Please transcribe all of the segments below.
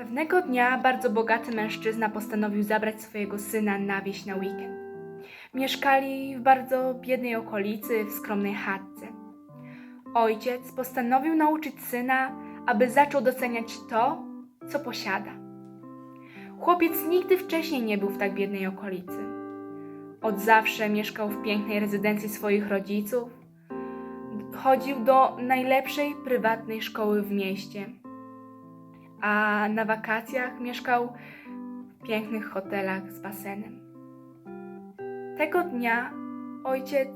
Pewnego dnia bardzo bogaty mężczyzna postanowił zabrać swojego syna na wieś na weekend. Mieszkali w bardzo biednej okolicy, w skromnej chatce. Ojciec postanowił nauczyć syna, aby zaczął doceniać to, co posiada. Chłopiec nigdy wcześniej nie był w tak biednej okolicy. Od zawsze mieszkał w pięknej rezydencji swoich rodziców, chodził do najlepszej prywatnej szkoły w mieście, a na wakacjach mieszkał w pięknych hotelach z basenem. Tego dnia ojciec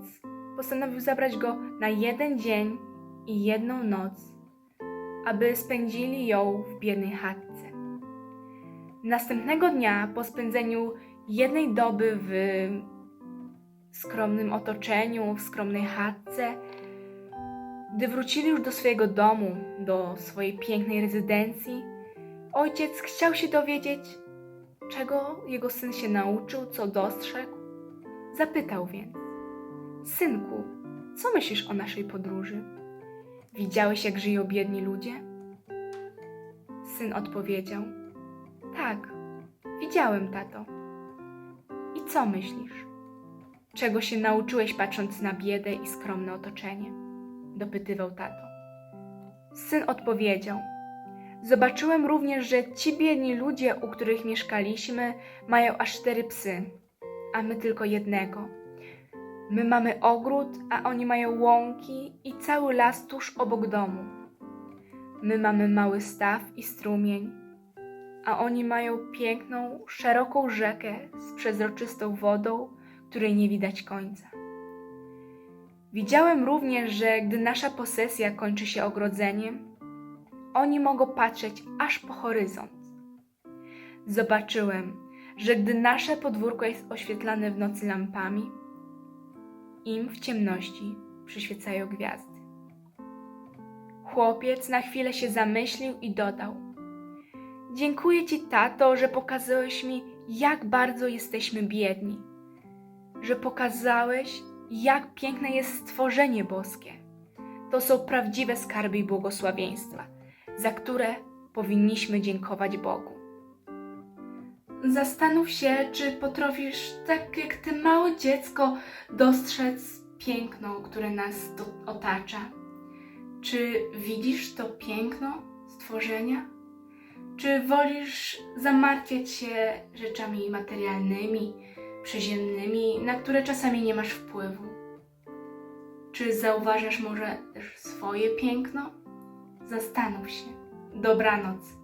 postanowił zabrać go na jeden dzień i jedną noc, aby spędzili ją w biednej chatce. Następnego dnia, po spędzeniu jednej doby w skromnym otoczeniu, w skromnej chatce, gdy wrócili już do swojego domu, do swojej pięknej rezydencji, ojciec chciał się dowiedzieć, czego jego syn się nauczył, co dostrzegł. Zapytał więc: Synku, co myślisz o naszej podróży? Widziałeś, jak żyją biedni ludzie? Syn odpowiedział: Tak, widziałem, tato. I co myślisz? Czego się nauczyłeś, patrząc na biedę i skromne otoczenie? dopytywał tato. Syn odpowiedział: Zobaczyłem również, że ci biedni ludzie, u których mieszkaliśmy, mają aż cztery psy, a my tylko jednego. My mamy ogród, a oni mają łąki i cały las tuż obok domu. My mamy mały staw i strumień, a oni mają piękną, szeroką rzekę z przezroczystą wodą, której nie widać końca. Widziałem również, że gdy nasza posesja kończy się ogrodzeniem, oni mogą patrzeć aż po horyzont. Zobaczyłem, że gdy nasze podwórko jest oświetlane w nocy lampami, im w ciemności przyświecają gwiazdy. Chłopiec na chwilę się zamyślił i dodał: Dziękuję ci, tato, że pokazałeś mi, jak bardzo jesteśmy biedni, że pokazałeś, jak piękne jest stworzenie boskie. To są prawdziwe skarby i błogosławieństwa, za które powinniśmy dziękować Bogu. Zastanów się, czy potrafisz, tak jak ty małe dziecko, dostrzec piękno, które nas otacza. Czy widzisz to piękno stworzenia? Czy wolisz zamartwiać się rzeczami materialnymi, przyziemnymi, na które czasami nie masz wpływu? Czy zauważasz może też swoje piękno? Zastanów się. Dobranoc.